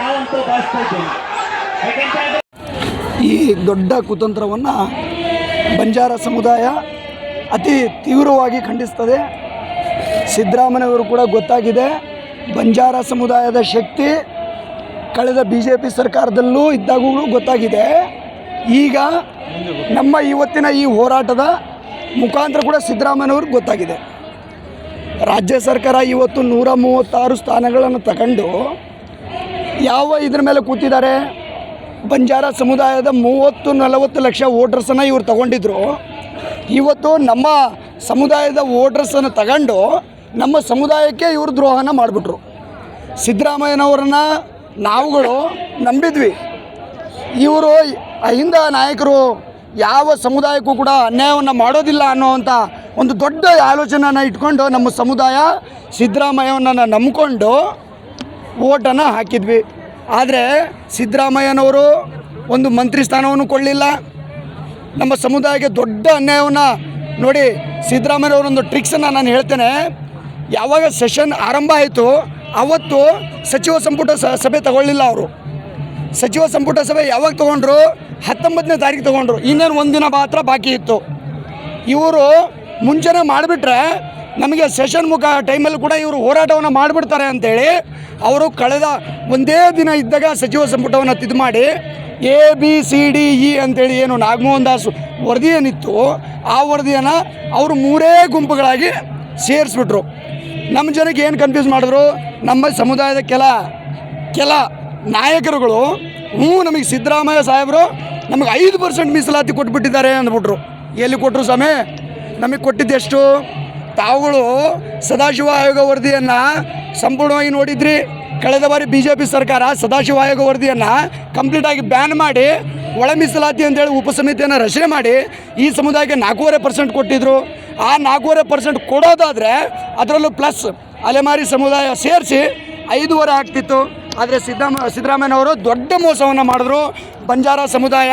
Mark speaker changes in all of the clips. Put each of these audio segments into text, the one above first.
Speaker 1: ನಾವಂತೂ ಭಾವಿಸ್ತಾ ಇದ್ದೀವಿ. ಯಾಕಂತ ಹೇಳಿದ್ರೆ
Speaker 2: ಈ ದೊಡ್ಡ ಕುತಂತ್ರವನ್ನು ಬಂಜಾರ ಸಮುದಾಯ ಅತಿ ತೀವ್ರವಾಗಿ ಖಂಡಿಸ್ತದೆ. ಸಿದ್ದರಾಮಯ್ಯವರು ಕೂಡ ಗೊತ್ತಾಗಿದೆ, ಬಂಜಾರ ಸಮುದಾಯದ ಶಕ್ತಿ ಕಳೆದ ಬಿ ಜೆ ಪಿ ಸರ್ಕಾರದಲ್ಲೂ ಇದ್ದಾಗಲೂ ಗೊತ್ತಾಗಿದೆ. ಈಗ ನಮ್ಮ ಇವತ್ತಿನ ಈ ಹೋರಾಟದ ಮುಖಾಂತರ ಕೂಡ ಸಿದ್ದರಾಮಯ್ಯವ್ರಿಗೆ ಗೊತ್ತಾಗಿದೆ. ರಾಜ್ಯ ಸರ್ಕಾರ ಇವತ್ತು ನೂರ ಮೂವತ್ತಾರು ಸ್ಥಾನಗಳನ್ನು ತಗೊಂಡು ಯಾವ ಇದ್ರ ಮೇಲೆ ಕೂತಿದ್ದಾರೆ? ಬಂಜಾರ ಸಮುದಾಯದ ಮೂವತ್ತು ನಲವತ್ತು ಲಕ್ಷ ವೋಟರ್ಸನ್ನು ಇವರು ತಗೊಂಡಿದ್ರು. ಇವತ್ತು ನಮ್ಮ ಸಮುದಾಯದ ವೋಟರ್ಸನ್ನು ತಗೊಂಡು ನಮ್ಮ ಸಮುದಾಯಕ್ಕೆ ಇವರು ದ್ರೋಹನ ಮಾಡಿಬಿಟ್ರು. ಸಿದ್ದರಾಮಯ್ಯನವ್ರನ್ನ ನಾವುಗಳು ನಂಬಿದ್ವಿ. ಇವರು ಅಹಿಂದ ನಾಯಕರು ಯಾವ ಸಮುದಾಯಕ್ಕೂ ಕೂಡ ಅನ್ಯಾಯವನ್ನು ಮಾಡೋದಿಲ್ಲ ಅನ್ನೋವಂಥ ಒಂದು ದೊಡ್ಡ ಆಲೋಚನೆನ ಇಟ್ಕೊಂಡು ನಮ್ಮ ಸಮುದಾಯ ಸಿದ್ದರಾಮಯ್ಯವನ್ನ ನಂಬಿಕೊಂಡು ಓಟನ್ನು ಹಾಕಿದ್ವಿ. ಆದರೆ ಸಿದ್ದರಾಮಯ್ಯನವರು ಒಂದು ಮಂತ್ರಿ ಸ್ಥಾನವನ್ನು ಕೊಡಲಿಲ್ಲ. ನಮ್ಮ ಸಮುದಾಯಕ್ಕೆ ದೊಡ್ಡ ಅನ್ಯಾಯವನ್ನು ನೋಡಿ ಸಿದ್ದರಾಮಯ್ಯನವರೊಂದು ಟ್ರಿಕ್ಸನ್ನು ನಾನು ಹೇಳ್ತೇನೆ. ಯಾವಾಗ ಸೆಷನ್ ಆರಂಭ ಆಯಿತು ಅವತ್ತು ಸಚಿವ ಸಂಪುಟ ಸಭೆ ತಗೊಳ್ಳಿಲ್ಲ ಅವರು. ಸಚಿವ ಸಂಪುಟ ಸಭೆ ಯಾವಾಗ ತೊಗೊಂಡ್ರು? ಹತ್ತೊಂಬತ್ತನೇ ತಾರೀಕು ತೊಗೊಂಡ್ರು. ಇನ್ನೇನು ಒಂದಿನ ಮಾತ್ರ ಬಾಕಿ ಇತ್ತು. ಇವರು ಮುಂಚೆನೇ ಮಾಡಿಬಿಟ್ರೆ ನಮಗೆ ಸೆಷನ್ ಮುಖ ಟೈಮಲ್ಲಿ ಕೂಡ ಇವರು ಹೋರಾಟವನ್ನು ಮಾಡಿಬಿಡ್ತಾರೆ ಅಂತೇಳಿ ಅವರು ಕಳೆದ ಒಂದೇ ದಿನ ಇದ್ದಾಗ ಸಚಿವ ಸಂಪುಟವನ್ನು ತಿದ್ದು ಮಾಡಿ A, B, C, D, E ಅಂತೇಳಿ ಏನು ನಾಗಮೋಹನ್ ದಾಸ್ ವರದಿ ಏನಿತ್ತು, ಆ ವರದಿಯನ್ನು ಅವರು ಮೂರೇ ಗುಂಪುಗಳಾಗಿ ಸೇರಿಸ್ಬಿಟ್ರು. ನಮ್ಮ ಜನಕ್ಕೆ ಏನು ಕನ್ಫ್ಯೂಸ್ ಮಾಡಿದ್ರು, ನಮ್ಮ ಸಮುದಾಯದ ಕೆಲ ಕೆಲ ನಾಯಕರುಗಳು, ಹ್ಞೂ ನಮಗೆ ಸಿದ್ದರಾಮಯ್ಯ ಸಾಹೇಬರು ನಮಗೆ ಐದು ಪರ್ಸೆಂಟ್ ಮೀಸಲಾತಿ ಕೊಟ್ಬಿಟ್ಟಿದ್ದಾರೆ ಅಂದ್ಬಿಟ್ರು. ಎಲ್ಲಿ ಕೊಟ್ಟರು ಸ್ವಾಮಿ? ನಮಗೆ ಕೊಟ್ಟಿದ್ದೆಷ್ಟು? ತಾವುಗಳು ಸದಾಶಿವ ಆಯೋಗ ವರದಿಯನ್ನು ಸಂಪೂರ್ಣವಾಗಿ ನೋಡಿದ್ರಿ. ಕಳೆದ ಬಾರಿ ಬಿ ಜೆ ಪಿ ಸರ್ಕಾರ ಸದಾಶಿವ ಆಯೋಗ ವರದಿಯನ್ನು ಕಂಪ್ಲೀಟಾಗಿ ಬ್ಯಾನ್ ಮಾಡಿ, ಒಳ ಮೀಸಲಾತಿ ಅಂತೇಳಿ ಉಪಸಮಿತಿಯನ್ನು ರಚನೆ ಮಾಡಿ, ಈ ಸಮುದಾಯಕ್ಕೆ ನಾಲ್ಕೂವರೆ ಪರ್ಸೆಂಟ್ ಕೊಟ್ಟಿದ್ರು. ಆ ನಾಲ್ಕೂವರೆ ಪರ್ಸೆಂಟ್ ಕೊಡೋದಾದರೆ ಅದರಲ್ಲೂ ಪ್ಲಸ್ ಅಲೆಮಾರಿ ಸಮುದಾಯ ಸೇರಿಸಿ ಐದೂವರೆ ಆಗ್ತಿತ್ತು. ಆದರೆ ಸಿದ್ದರಾಮ ಸಿದ್ದರಾಮಯ್ಯನವರು ದೊಡ್ಡ ಮೋಸವನ್ನು ಮಾಡಿದ್ರು. ಬಂಜಾರ ಸಮುದಾಯ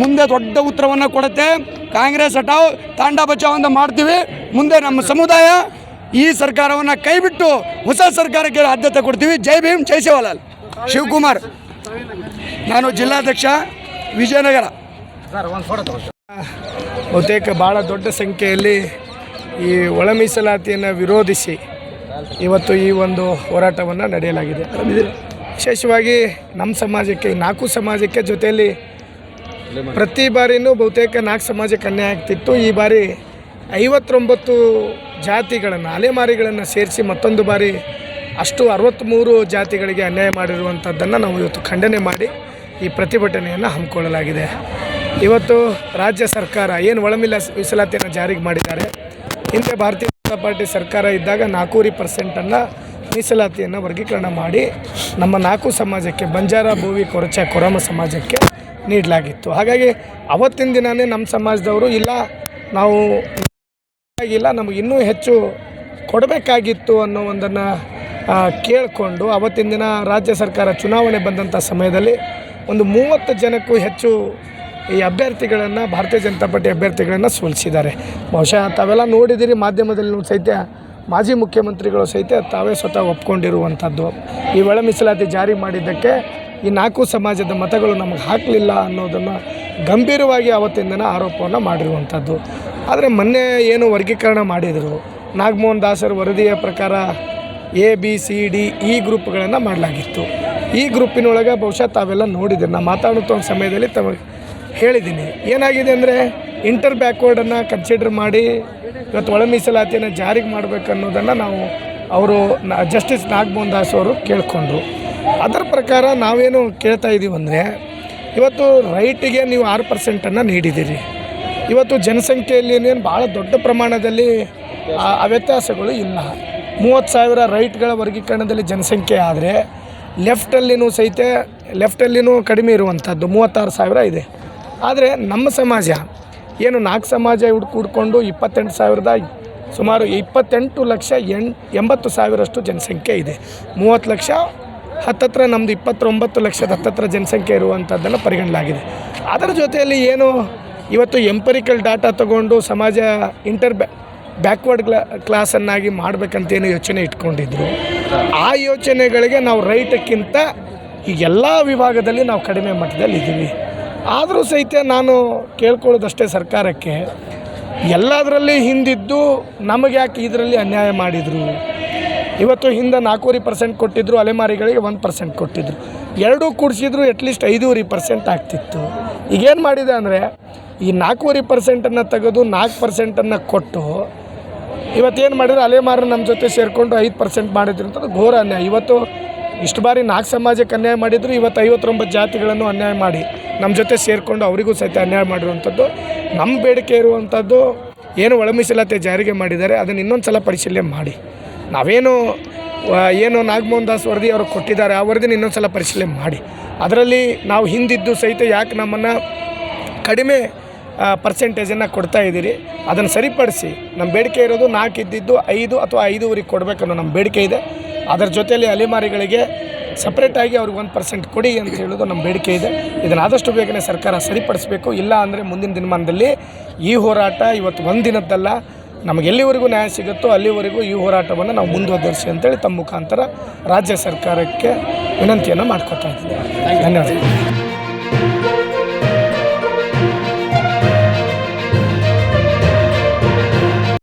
Speaker 2: ಮುಂದೆ ದೊಡ್ಡ ಉತ್ತರವನ್ನು ಕೊಡುತ್ತೆ. ಕಾಂಗ್ರೆಸ್ ಹಟಾವ್ ತಾಂಡ ಬಚಾವ್ ಅಂತ ಮಾಡ್ತೀವಿ. ಮುಂದೆ ನಮ್ಮ ಸಮುದಾಯ ಈ ಸರ್ಕಾರವನ್ನು ಕೈಬಿಟ್ಟು ಹೊಸ ಸರ್ಕಾರಕ್ಕೆ ಆದ್ಯತೆ ಕೊಡ್ತೀವಿ. ಜೈ ಭೀಮ್, ಜೈ ಶಿವಲಾಲ್ ಶಿವಕುಮಾರ್, ನಾನು ಜಿಲ್ಲಾಧ್ಯಕ್ಷ, ವಿಜಯನಗರ.
Speaker 3: ಬಹುತೇಕ ಭಾಳ ದೊಡ್ಡ ಸಂಖ್ಯೆಯಲ್ಲಿ ಈ ಒಳ ಮೀಸಲಾತಿಯನ್ನು ವಿರೋಧಿಸಿ ಇವತ್ತು ಈ ಒಂದು ಹೋರಾಟವನ್ನು ನಡೆಯಲಾಗಿದೆ. ವಿಶೇಷವಾಗಿ ನಮ್ಮ ಸಮಾಜಕ್ಕೆ, ನಾಲ್ಕು ಸಮಾಜಕ್ಕೆ ಜೊತೆಯಲ್ಲಿ ಪ್ರತಿ ಬಾರಿನೂ ಬಹುತೇಕ ನಾಲ್ಕು ಸಮಾಜಕ್ಕೆ ಅನ್ಯಾಯ ಆಗ್ತಿತ್ತು. ಈ ಬಾರಿ ಐವತ್ತೊಂಬತ್ತು ಜಾತಿಗಳನ್ನು, ಅಲೆಮಾರಿಗಳನ್ನು ಸೇರಿಸಿ ಮತ್ತೊಂದು ಬಾರಿ ಅಷ್ಟು ಅರವತ್ತ್ಮೂರು ಜಾತಿಗಳಿಗೆ ಅನ್ಯಾಯ ಮಾಡಿರುವಂಥದ್ದನ್ನು ನಾವು ಇವತ್ತು ಖಂಡನೆ ಮಾಡಿ ಈ ಪ್ರತಿಭಟನೆಯನ್ನು ಹಮ್ಮಿಕೊಳ್ಳಲಾಗಿದೆ. ಇವತ್ತು ರಾಜ್ಯ ಸರ್ಕಾರ ಏನು ಒಳಮಿಲ್ಲ ಮೀಸಲಾತಿಯನ್ನು ಜಾರಿಗೆ ಮಾಡಿದ್ದಾರೆ. ಹಿಂದೆ ಭಾರತೀಯ ಜನತಾ ಪಾರ್ಟಿ ಸರ್ಕಾರ ಇದ್ದಾಗ ನಾಲ್ಕೂವರೆ ಪರ್ಸೆಂಟನ್ನು ಮೀಸಲಾತಿಯನ್ನು ವರ್ಗೀಕರಣ ಮಾಡಿ ನಮ್ಮ ನಾಲ್ಕು ಸಮಾಜಕ್ಕೆ, ಬಂಜಾರ, ಭೂವಿ, ಕೊರಚ, ಕೊರಮ ಸಮಾಜಕ್ಕೆ ನೀಡಲಾಗಿತ್ತು. ಹಾಗಾಗಿ ಅವತ್ತಿನ ದಿನವೇ ನಮ್ಮ ಸಮಾಜದವರು, ಇಲ್ಲ, ನಾವು ಇಲ್ಲ, ನಮಗೆ ಇನ್ನೂ ಹೆಚ್ಚು ಕೊಡಬೇಕಾಗಿತ್ತು ಅನ್ನೋ ಒಂದನ್ನು ಕೇಳಿಕೊಂಡು ಅವತ್ತಿನ ದಿನ ರಾಜ್ಯ ಸರ್ಕಾರ ಚುನಾವಣೆ ಬಂದಂಥ ಸಮಯದಲ್ಲಿ ಒಂದು ಮೂವತ್ತು ಜನಕ್ಕೂ ಹೆಚ್ಚು ಈ ಅಭ್ಯರ್ಥಿಗಳನ್ನು, ಭಾರತೀಯ ಜನತಾ ಪಾರ್ಟಿ ಅಭ್ಯರ್ಥಿಗಳನ್ನು ಸೋಲಿಸಿದ್ದಾರೆ. ಬಹುಶಃ ತಾವೆಲ್ಲ ನೋಡಿದ್ದೀರಿ ಮಾಧ್ಯಮದಲ್ಲಿ ಸಹಿತ, ಮಾಜಿ ಮುಖ್ಯಮಂತ್ರಿಗಳು ಸಹಿತ ತಾವೇ ಸ್ವತಃ ಒಪ್ಕೊಂಡಿರುವಂಥದ್ದು. ಈ ಒಳ ಮೀಸಲಾತಿ ಜಾರಿ ಮಾಡಿದ್ದಕ್ಕೆ ಈ ನಾಲ್ಕು ಸಮಾಜದ ಮತಗಳು ನಮಗೆ ಹಾಕಲಿಲ್ಲ ಅನ್ನೋದನ್ನು ಗಂಭೀರವಾಗಿ ಆವತ್ತಿನ ಆರೋಪವನ್ನು ಮಾಡಿರುವಂಥದ್ದು. ಆದರೆ ಮೊನ್ನೆ ಏನು ವರ್ಗೀಕರಣ ಮಾಡಿದರು. ನಾಗಮೋಹನ್ ದಾಸರ ವರದಿಯ ಪ್ರಕಾರ ಎ ಬಿ ಸಿ ಡಿ ಈ ಗ್ರೂಪ್ಗಳನ್ನು ಮಾಡಲಾಗಿತ್ತು. ಈ ಗ್ರೂಪಿನೊಳಗೆ ಬಹುಶಃ ತಾವೆಲ್ಲ ನೋಡಿದ್ದೀರಿ ನಾನು ಮಾತಾಡುತ್ತ ಒಂದು ಸಮಯದಲ್ಲಿ ತಮಗೆ ಹೇಳಿದ್ದೀನಿ. ಏನಾಗಿದೆ ಅಂದರೆ ಇಂಟರ್ ಬ್ಯಾಕ್ವರ್ಡನ್ನು ಕನ್ಸಿಡರ್ ಮಾಡಿ ಇವತ್ತು ಒಳ ಮೀಸಲಾತಿಯನ್ನು ಜಾರಿಗೆ ಮಾಡಬೇಕನ್ನೋದನ್ನು ನಾವು ಅವರು ಜಸ್ಟಿಸ್ ನಾಗಮೋಹನ್ ದಾಸ್ ಅವರು ಕೇಳಿಕೊಂಡ್ರು. ಅದರ ಪ್ರಕಾರ ನಾವೇನು ಕೇಳ್ತಾ ಇದ್ದೀವಿ ಅಂದರೆ, ಇವತ್ತು ರೈಟಿಗೆ ನೀವು ಆರು ಪರ್ಸೆಂಟನ್ನು ನೀಡಿದ್ದೀರಿ ಇವತ್ತು ಜನಸಂಖ್ಯೆಯಲ್ಲಿ ಏನೇನು ಭಾಳ ದೊಡ್ಡ ಪ್ರಮಾಣದಲ್ಲಿ, ಆ- ವ್ಯತ್ಯಾಸಗಳು ಇಲ್ಲ. ಮೂವತ್ತು ಸಾವಿರ ರೈಟ್ಗಳ ವರ್ಗೀಕರಣದಲ್ಲಿ ಜನಸಂಖ್ಯೆ ಆದರೆ ಲೆಫ್ಟಲ್ಲಿನೂ ಸಹಿತ ಲೆಫ್ಟಲ್ಲಿನೂ ಕಡಿಮೆ ಇರುವಂಥದ್ದು ಮೂವತ್ತಾರು ಸಾವಿರ ಇದೆ. ಆದರೆ ನಮ್ಮ ಸಮಾಜ, ಏನು ನಾಲ್ಕು ಸಮಾಜ ಹುಡ್ಕು ಕೂಡ್ಕೊಂಡು ಇಪ್ಪತ್ತೆಂಟು ಸಾವಿರದ, ಸುಮಾರು ಇಪ್ಪತ್ತೆಂಟು ಲಕ್ಷ ಎಂಟು ಎಂಬತ್ತು ಸಾವಿರಷ್ಟು ಜನಸಂಖ್ಯೆ ಇದೆ. ಮೂವತ್ತು ಲಕ್ಷ ಹತ್ತತ್ರ ನಮ್ಮದು ಇಪ್ಪತ್ತೊಂಬತ್ತು ಲಕ್ಷದ ಹತ್ತತ್ರ ಜನಸಂಖ್ಯೆ ಇರುವಂಥದ್ದನ್ನು ಪರಿಗಣಲಾಗಿದೆ. ಅದರ ಜೊತೆಯಲ್ಲಿ ಏನು ಇವತ್ತು ಎಂಪರಿಕಲ್ ಡಾಟಾ ತಗೊಂಡು ಸಮಾಜ ಇಂಟರ್ ಬ್ಯಾ ಬ್ಯಾಕ್ವರ್ಡ್ ಕ್ಲಾ ಕ್ಲಾಸನ್ನಾಗಿ ಮಾಡಬೇಕಂತೇನು ಯೋಚನೆ ಇಟ್ಕೊಂಡಿದ್ರು. ಆ ಯೋಚನೆಗಳಿಗೆ ನಾವು ರೈಟಕ್ಕಿಂತ ಈ ಎಲ್ಲ ವಿಭಾಗದಲ್ಲಿ ನಾವು ಕಡಿಮೆ ಮಟ್ಟದಲ್ಲಿ ಇದ್ದೀವಿ. ಆದರೂ ಸಹಿತ ನಾನು ಕೇಳ್ಕೊಳ್ಳೋದಷ್ಟೇ ಸರ್ಕಾರಕ್ಕೆ, ಎಲ್ಲದರಲ್ಲಿ ಹಿಂದಿದ್ದು ನಮಗೆ ಯಾಕೆ ಇದರಲ್ಲಿ ಅನ್ಯಾಯ ಮಾಡಿದರು? ಇವತ್ತು ಹಿಂದೆ ನಾಲ್ಕೂವರೆ ಪರ್ಸೆಂಟ್ ಕೊಟ್ಟಿದ್ದರು ಅಲೆಮಾರಿಗಳಿಗೆ ಒಂದು ಪರ್ಸೆಂಟ್ ಕೊಟ್ಟಿದ್ದರು ಎರಡೂ ಕೂಡಿಸಿದ್ರು ಅಟ್ಲೀಸ್ಟ್ ಐದೂವರೆ ಪರ್ಸೆಂಟ್ ಆಗ್ತಿತ್ತು. ಈಗೇನು ಮಾಡಿದೆ ಅಂದರೆ, ಈ ನಾಲ್ಕೂವರೆ ಪರ್ಸೆಂಟನ್ನು ತೆಗೆದು ನಾಲ್ಕು ಪರ್ಸೆಂಟನ್ನು ಕೊಟ್ಟು, ಇವತ್ತೇನು ಮಾಡಿದ್ರು ಅಲೆಮಾರು ನಮ್ಮ ಜೊತೆ ಸೇರಿಕೊಂಡು ಐದು ಪರ್ಸೆಂಟ್ ಮಾಡಿದ್ರು ಅಂತ ಘೋರ ಅನ್ಯಾಯ. ಇವತ್ತು ಇಷ್ಟು ಬಾರಿ ನಾಲ್ಕು ಸಮಾಜಕ್ಕೆ ಅನ್ಯಾಯ ಮಾಡಿದ್ರು, ಇವತ್ತು ಐವತ್ತೊಂಬತ್ತು ಜಾತಿಗಳನ್ನು ಅನ್ಯಾಯ ಮಾಡಿ ನಮ್ಮ ಜೊತೆ ಸೇರಿಕೊಂಡು ಅವರಿಗೂ ಸಹಿತ ಅನ್ಯಾಯ ಮಾಡಿರುವಂಥದ್ದು. ನಮ್ಮ ಬೇಡಿಕೆ ಇರುವಂಥದ್ದು, ಏನು ಒಳ ಮೀಸಲಾತಿ ಜಾರಿಗೆ ಮಾಡಿದ್ದಾರೆ, ಅದನ್ನು ಇನ್ನೊಂದು ಸಲ ಪರಿಶೀಲನೆ ಮಾಡಿ. ನಾವೇನು ಏನು ನಾಗಮೋಹನ್ ದಾಸ್ ವರದಿ ಅವರು ಕೊಟ್ಟಿದ್ದಾರೆ, ಆ ವರದಿನ ಇನ್ನೊಂದು ಸಲ ಪರಿಶೀಲನೆ ಮಾಡಿ. ಅದರಲ್ಲಿ ನಾವು ಹಿಂದಿದ್ದು ಸಹಿತ ಯಾಕೆ ನಮ್ಮನ್ನು ಕಡಿಮೆ ಪರ್ಸೆಂಟೇಜನ್ನು ಕೊಡ್ತಾ ಇದ್ದೀರಿ, ಅದನ್ನು ಸರಿಪಡಿಸಿ. ನಮ್ಮ ಬೇಡಿಕೆ ಇರೋದು ನಾಲ್ಕು ಇದ್ದಿದ್ದು ಐದು ಅಥವಾ ಐದೂವರೆಗೆ ಕೊಡಬೇಕನ್ನೋ ನಮ್ಮ ಬೇಡಿಕೆ ಇದೆ. ಅದರ ಜೊತೆಯಲ್ಲಿ ಅಲೆಮಾರಿಗಳಿಗೆ ಸಪ್ರೇಟಾಗಿ ಅವ್ರಿಗೆ ಒಂದು ಪರ್ಸೆಂಟ್ ಕೊಡಿ ಅಂತ ಹೇಳೋದು ನಮ್ಮ ಬೇಡಿಕೆ ಇದೆ. ಇದನ್ನು ಆದಷ್ಟು ಬೇಗನೆ ಸರ್ಕಾರ ಸರಿಪಡಿಸಬೇಕು. ಇಲ್ಲ ಅಂದರೆ ಮುಂದಿನ ದಿನಮಾನದಲ್ಲಿ ಈ ಹೋರಾಟ ಇವತ್ತು ಒಂದು ನಮಗೆ ಎಲ್ಲಿವರೆಗೂ ನ್ಯಾಯ ಸಿಗುತ್ತೋ ಅಲ್ಲಿವರೆಗೂ ಈ ಹೋರಾಟವನ್ನು ನಾವು ಮುಂದುವರಿಸಿ ಅಂತೇಳಿ ತಮ್ಮ ಮುಖಾಂತರ ರಾಜ್ಯ ಸರ್ಕಾರಕ್ಕೆ ವಿನಂತಿಯನ್ನು ಮಾಡ್ಕೊತಾ ಇದ್ದೀವಿ. ಧನ್ಯವಾದ